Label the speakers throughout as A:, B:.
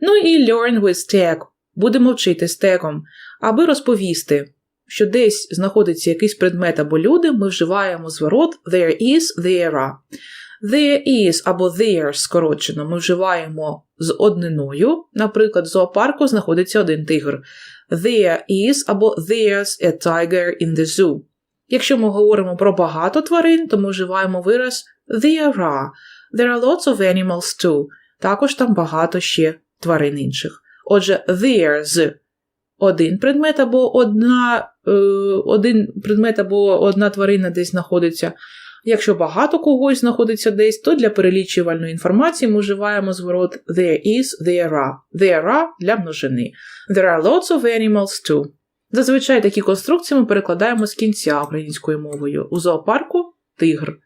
A: Ну і learn with tag. Будемо вчити з тегом. Аби розповісти, що десь знаходиться якийсь предмет або люди, ми вживаємо зворот there is, there are. There is або there скорочено ми вживаємо з одниною. Наприклад, в зоопарку знаходиться один тигр. There is або there's a tiger in the zoo. Якщо ми говоримо про багато тварин, то ми вживаємо вираз there are. There are lots of animals too. Також там багато ще тварин інших. Отже, there's один предмет або одна, е, один предмет або одна тварина десь знаходиться. Якщо багато когось знаходиться десь, то для перелічувальної інформації ми вживаємо зворот there is, there are. There are для множини. There are lots of animals too. Зазвичай такі конструкції ми перекладаємо з кінця українською мовою. У зоопарку тигр.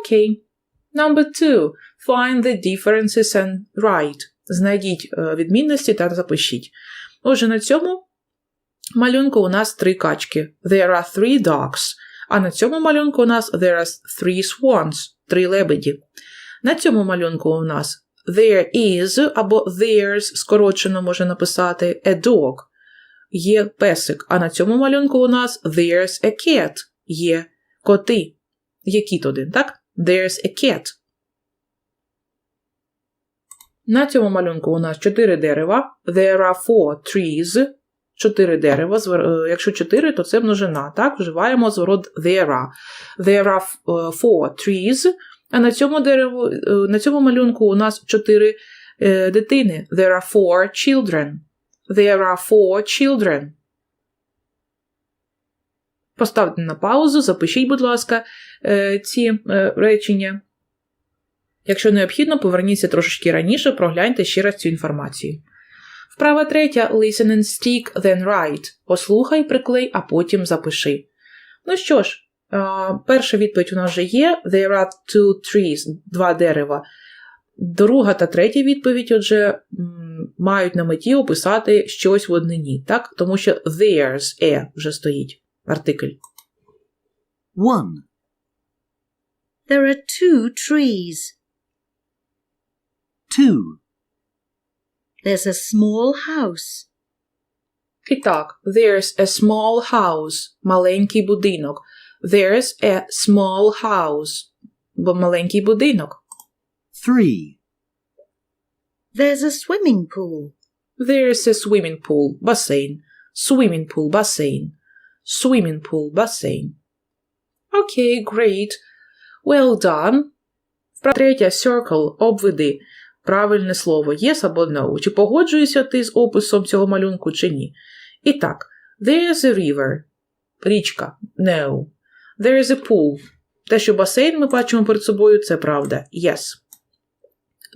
A: Окей. Number two. Find the differences and write. Знайдіть е, відмінності та запишіть. Отже, на цьому малюнку у нас три качки. There are three dogs. А на цьому малюнку у нас there are three swans. Три лебеді. На цьому малюнку у нас there is або there's скорочено можна написати a dog. Є песик. А на цьому малюнку у нас there's a cat. Є коти. Є кіт один, так? There's a cat. На цьому малюнку у нас чотири дерева. There are four trees. Чотири дерева. Е, Якщо чотири, то це множина. Так, вживаємо зворот there are. There are е, four trees. А на цьому дереву, е, на цьому малюнку у нас чотири дитини. There are four children. There are four children. Поставте на паузу, запишіть, будь ласка, ці речення. Якщо необхідно, поверніться трошечки раніше, прогляньте ще раз цю інформацію. Вправа третя listen and stick, then write. Послухай, приклей, а потім запиши. Ну що ж, перша відповідь у нас вже є: There are two trees, два дерева. Друга та третя відповідь, отже, мають на меті описати щось в однині, так? Тому що there's a вже стоїть артикль.
B: 1.
C: There are two trees.
B: 2.
C: There's a small house.
A: І так, there's a small house, маленький будинок. There's a small house, бо маленький будинок.
B: 3.
C: There's a swimming pool.
A: There's a swimming pool, басейн. Swimming pool, басейн. Swimming pool, басейн. Окей, great. Well done. Вправа третя, circle, обведи. Правильне слово yes або no. Чи погоджуєшся ти з описом цього малюнку, чи ні? І так, there's a river. Річка. No. There is a pool. Те, що басейн ми бачимо перед собою, це правда. Yes.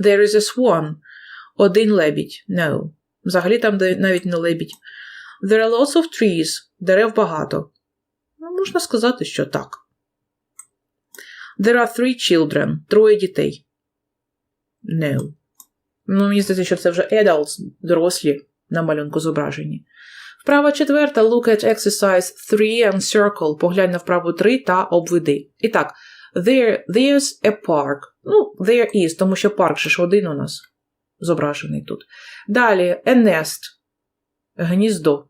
A: There is a swan. Один лебідь. No. Взагалі там навіть не лебідь. There are lots of trees. Дерев багато. Ну, можна сказати, що так. There are three children. Троє дітей. No. Ну, мені здається, що це вже adults, дорослі на малюнку зображені. Вправа четверта. Look at exercise 3 and circle. Поглянь на вправу 3 та обведи. І так, there, there's a park. Ну, there is, тому що парк же ж один у нас зображений тут. Далі, a nest. Гніздо.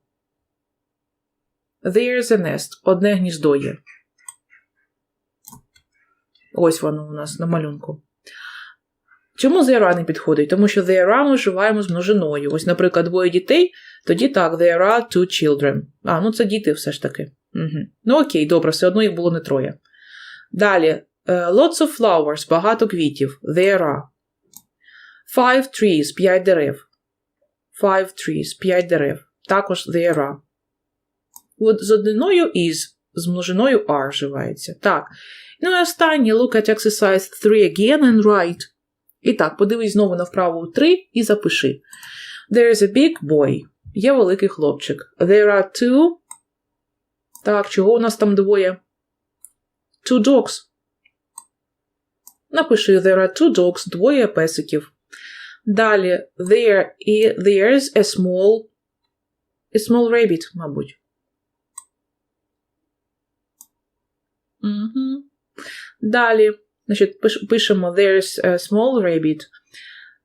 A: There's a nest. Одне гніздо є. Ось воно у нас на малюнку. Чому there are не підходить? Тому що are ми вживаємо з множиною. Ось, наприклад, двоє дітей, тоді так, there are two children. А, ну це діти все ж таки. Угу. Ну окей, добре, все одно їх було не троє. Далі, е, lots of flowers, багато квітів. There are. Five trees, п'ять дерев. Five trees, п'ять дерев. Також there are. От з одниною is, з множиною are вживається. Так. Ну і останнє, look at exercise 3 again and write. І так, подивись знову на вправу 3 і запиши. There is a big boy. Є великий хлопчик. There are two. Так, чого у нас там двоє? Two dogs. Напиши there are two dogs, двоє песиків. Далі, there і there's a small a small rabbit, мабуть. Угу. Далі, значить, пиш- пишемо there's a small rabbit.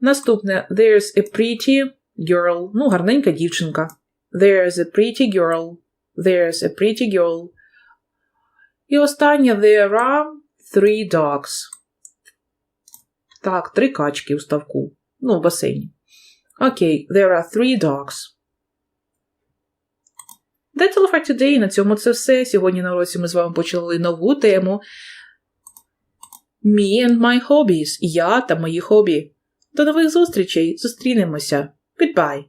A: Наступне There's a pretty girl. Ну, гарненька дівчинка. There's a pretty girl. There's a pretty girl. І останнє There are three dogs. Так, три качки у ставку. Ну, в басейні. Окей, there are three dogs. That's all for today. На цьому це все. Сьогодні на уроці ми з вами почали нову тему. Me and my hobbies. Я та мої хобі. До нових зустрічей. Зустрінемося. Goodbye.